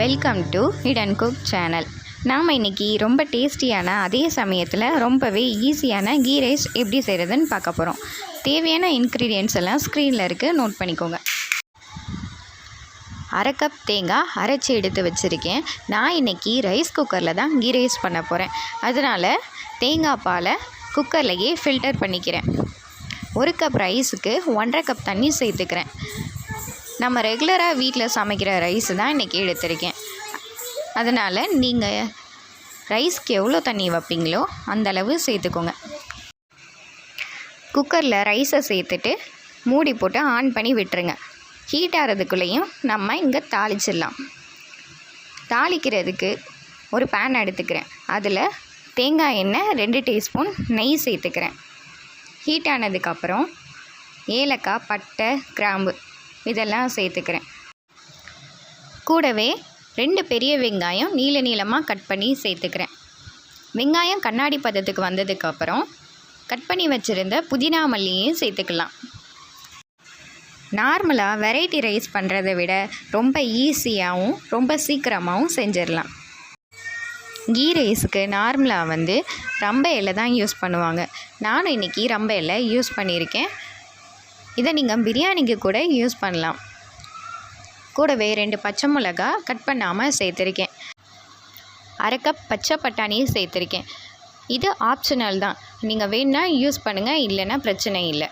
Welcome to இடன் cook channel நாம் இன்னைக்கு ரொம்ப டேஸ்டியான அதே சமயத்தில் ரொம்பவே ஈஸியான கீ ரைஸ் எப்படி செய்கிறதுன்னு பார்க்க போகிறோம் தேவையான இன்க்ரீடியன்ட்ஸ் எல்லாம் ஸ்க்ரீனில் இருக்குது நோட் பண்ணிக்கோங்க. அரை கப் தேங்காய் அரைச்சி எடுத்து வச்சுருக்கேன். நான் இன்றைக்கி ரைஸ் குக்கரில் தான் கீ ரைஸ் பண்ண போகிறேன் அதனால் தேங்காய் பாலை குக்கர்லேயே ஃபில்டர் பண்ணிக்கிறேன். ஒரு கப் ரைஸுக்கு ஒன்றரை கப் தண்ணி சேர்த்துக்கிறேன். நம்ம ரெகுலராக வீட்டில் சமைக்கிற ரைஸ் தான் இன்றைக்கி எடுத்திருக்கேன். அதனால் நீங்கள் ரைஸ்க்கு எவ்வளோ தண்ணி வைப்பீங்களோ அந்த அளவு சேர்த்துக்கோங்க. குக்கரில் ரைஸை சேர்த்துட்டு மூடி போட்டு ஆன் பண்ணி விட்டுருங்க. ஹீட் ஆகிறதுக்குள்ளேயும் நம்ம இங்கே தாளிச்சிடலாம். தாளிக்கிறதுக்கு ஒரு பேன் எடுத்துக்கிறேன். அதில் தேங்காய் எண்ணெய் ரெண்டு டீஸ்பூன் நெய் சேர்த்துக்கிறேன். ஹீட் ஆனதுக்கப்புறம் ஏலக்காய் பட்டை கிராம்பு இதெல்லாம் சேர்த்துக்கிறேன். கூடவே ரெண்டு பெரிய வெங்காயம் நீள நீளமாக கட் பண்ணி சேர்த்துக்கிறேன். வெங்காயம் கண்ணாடி பதத்துக்கு வந்ததுக்கப்புறம் கட் பண்ணி வச்சுருந்த புதினா மல்லியையும் சேர்த்துக்கலாம். நார்மலாக வெரைட்டி ரைஸ் பண்ணுறதை விட ரொம்ப ஈஸியாகவும் ரொம்ப சீக்கிரமாகவும் செஞ்சிடலாம். கீ ரைஸுக்கு நார்மலாக வந்து ரம்ப இலை தான் யூஸ் பண்ணுவாங்க. நானும் இன்றைக்கி ரம்ப இலை யூஸ் பண்ணியிருக்கேன். இதை நீங்கள் பிரியாணிக்கு கூட யூஸ் பண்ணலாம். கூடவே ரெண்டு பச்சை மிளகா கட் பண்ணாமல் சேர்த்துருக்கேன். அரை கப் பச்சை பட்டாணியும் சேர்த்துருக்கேன். இது ஆப்ஷனல் தான். நீங்கள் வேணால் யூஸ் பண்ணுங்கள் இல்லைன்னா பிரச்சனை இல்லை.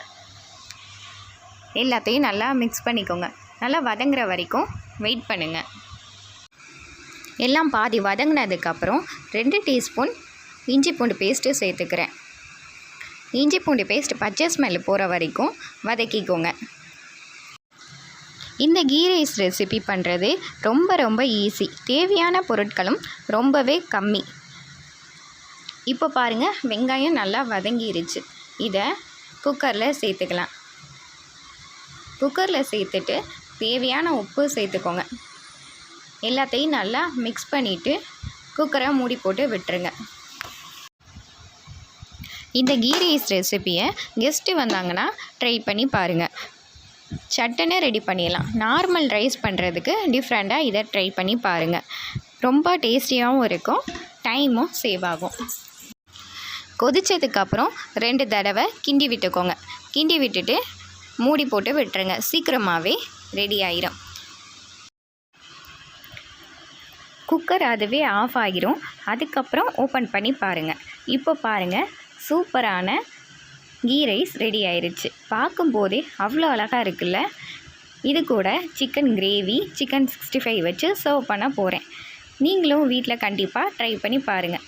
எல்லாத்தையும் நல்லா மிக்ஸ் பண்ணிக்கோங்க. நல்லா வதங்குற வரைக்கும் வெயிட் பண்ணுங்கள் எல்லாம் பாதி வதங்கினதுக்கப்புறம் ரெண்டு டீஸ்பூன் இஞ்சி பூண்டு பேஸ்ட்டு சேர்த்துக்கிறேன். இஞ்சி பூண்டு பேஸ்ட் பச்சை ஸ்மெல் போகிற வரைக்கும் வதக்கிக்கோங்க. இந்த கீ ரைஸ் ரெசிபி பண்ணுறது ரொம்ப ரொம்ப ஈஸி தேவையான பொருட்களும் ரொம்பவே கம்மி. இப்போ பாருங்கள் வெங்காயம் நல்லா வதங்கிருச்சு. இதை குக்கரில் சேர்த்துக்கலாம். குக்கரில் சேர்த்துட்டு தேவையான உப்பு சேர்த்துக்கோங்க. எல்லாத்தையும் நல்லா மிக்ஸ் பண்ணிவிட்டு குக்கரை மூடி போட்டு விட்டுருங்க. இந்த கீ ரைஸ் ரெசிப்பியை கெஸ்ட்டு வந்தாங்கன்னா ட்ரை பண்ணி பாருங்கள் சட்டனே ரெடி பண்ணிடலாம். நார்மல் ரைஸ் பண்ணுறதுக்கு டிஃப்ரெண்ட்டாக இதை ட்ரை பண்ணி பாருங்கள் ரொம்ப டேஸ்டியாகவும் இருக்கும். டைமும் சேவ் ஆகும். கொதிச்சதுக்கப்புறம் ரெண்டு தடவை கிண்டி விட்டுக்கோங்க. கிண்டி விட்டுட்டு மூடி போட்டு விட்டுருங்க. சீக்கிரமாகவே ரெடி ஆயிரும். குக்கர் அதுவே ஆஃப் ஆகிரும். அதுக்கப்புறம் ஓப்பன் பண்ணி பாருங்கள் இப்போ பாருங்கள் சூப்பரான கீ ரைஸ் ரெடி ஆயிடுச்சு பார்க்கும்போதே அவ்வளோ அழகாக இருக்குல்ல? இது கூட chicken gravy chicken sixty five வச்சு சர்வ் பண்ண போகிறேன் நீங்களும் வீட்டில் கண்டிப்பாக ட்ரை பண்ணி பாருங்கள்